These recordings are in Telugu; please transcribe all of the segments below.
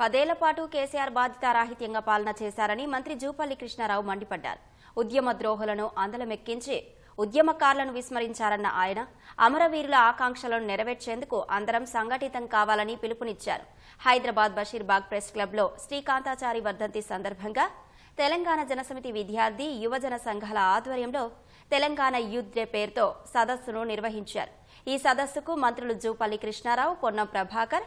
పదేళ్ళ పాటు కేసీఆర్ బాధ్యతారాహిత్యంగా పాలన చేశారని మంత్రి జూపల్లి కృష్ణారావు మండిపడ్డారు. ఉద్యమ ద్రోహులను అందలమెక్కించి ఉద్యమకారులను విస్మరించారన్న ఆయన అమరవీరుల ఆకాంక్షలను నెరవేర్చేందుకు అందరం సంఘటితం కావాలని పిలుపునిచ్చారు. హైదరాబాద్ బషీర్బాగ్ ప్రెస్ క్లబ్లో శ్రీకాంతాచారి వర్ధంతి సందర్భంగా తెలంగాణ జనసమితి విద్యార్థి యువజన సంఘాల ఆధ్వర్యంలో తెలంగాణ యూత్ డే పేరుతో సదస్సును నిర్వహించారు. ఈ సదస్సుకు మంత్రులు జూపల్లి కృష్ణారావు పొన్నం ప్రభాకర్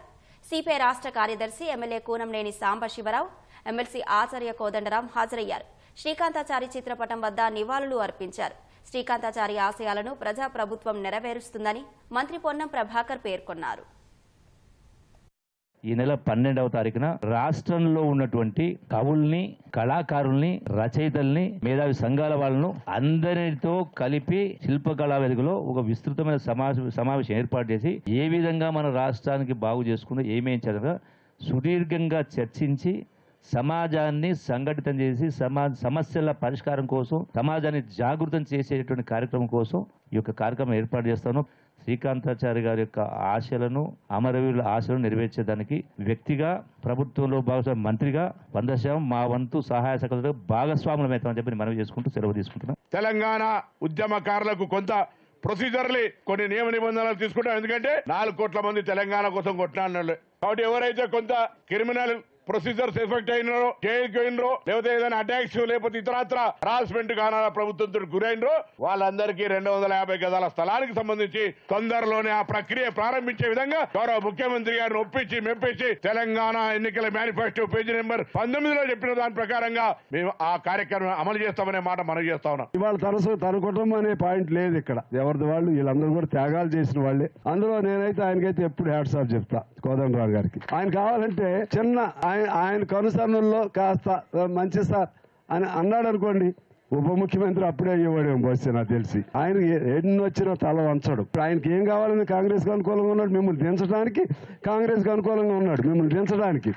సిపిఐ రాష్ట్ర కార్యదర్శి ఎమ్మెల్యే కూనంనేని సాంబశివరావు ఎమ్మెల్సీ ఆచార్య కోదండరాం హాజరయ్యారు. శ్రీకాంతాచారి చిత్రపటం వద్ద నివాళులు అర్పించారు. శ్రీకాంతాచారి ఆశయాలను ప్రజాప్రభుత్వం నెరవేరుస్తుందని మంత్రి పొన్నం ప్రభాకర్ పేర్కొన్నారు. ఈ నెల పన్నెండవ తారీఖున రాష్ట్రంలో ఉన్నటువంటి కవుల్ని కళాకారుల్ని రచయితల్ని మేధావి సంఘాల వాళ్ళను అందరితో కలిపి శిల్పకళా వేదికలో ఒక విస్తృతమైన సమావేశం సమావేశం ఏర్పాటు చేసి ఏ విధంగా మన రాష్ట్రానికి బాగు చేసుకుందో ఏమేం చదవ సుదీర్ఘంగా చర్చించి సమాజాన్ని సంఘటితం చేసి సమాజ సమస్యల పరిష్కారం కోసం సమాజాన్ని జాగృతం చేసేటువంటి కార్యక్రమం కోసం ఈ యొక్క కార్యక్రమం ఏర్పాటు చేస్తాను. శ్రీకాంతాచారి గారి యొక్క ఆశలను అమరవీరుల ఆశలను నెరవేర్చేదానికి వ్యక్తిగా ప్రభుత్వంలో భాగస్వామి మంత్రిగా వందశాం మా వంతు సహాయ సహకారాలతో భాగస్వాములమవుతామని చెప్పి మనవి చేసుకుంటూ సెలవు తీసుకుంటున్నాం. తెలంగాణ ఉద్యమకారులకు కొంత ప్రొసీజర్లు కొన్ని నియమ నిబంధనలు తీసుకుంటాం. ఎందుకంటే నాలుగు కోట్ల మంది తెలంగాణ కోసం కొట్లాడినారు కాబట్టి ఎవరైతే కొంత క్రిమినల్ ప్రొసీజర్స్ ఎఫెక్ట్ అయినరో జైలుకి అయినరో లేకపోతే ఏదైనా అటాక్స్ లేకపోతే ఇతరత్ర హరాస్మెంట్ కానా ప్రభుత్వంతో గురైనరో వాళ్ళందరికీ రెండు వందల యాభై గదాల స్థలానికి సంబంధించి తొందరలోనే ఆ ప్రక్రియ ప్రారంభించే విధంగా గౌరవ ముఖ్యమంత్రి గారిని ఒప్పించి మెప్పించి తెలంగాణ ఎన్నికల మేనిఫెస్టో పేజీ నెంబర్ పంతొమ్మిదిలో చెప్పిన దాని ప్రకారంగా మేము ఆ కార్యక్రమం అమలు చేస్తామనే మాట మనం చేస్తా ఉన్నాం. ఇవాళ తరసు తన అనే పాయింట్ లేదు ఇక్కడ. ఎవరిది వాళ్ళు? వీళ్ళందరూ కూడా త్యాగాలు చేసిన వాళ్ళే. అందులో నేనైతే ఆయనకైతే ఎప్పుడు హ్యాట్స్ చెప్తా కోదండరావు గారికి. ఆయన కావాలంటే చిన్న ఆయన ఆయన కనుసరణల్లో కాస్త మంచి సార్ అని అన్నాడు అనుకోండి ఉప ముఖ్యమంత్రి అప్పుడే అయ్యేవాడేమో బహుశా నాకు తెలిసి. ఆయన ఎన్ని వచ్చినా తల వంచడు. ఇప్పుడు ఆయనకి ఏం కావాలని కాంగ్రెస్ అనుకూలంగా ఉన్నాడు మిమ్మల్ని దించడానికి కాంగ్రెస్ అనుకూలంగా ఉన్నాడు మిమ్మల్ని దించడానికి.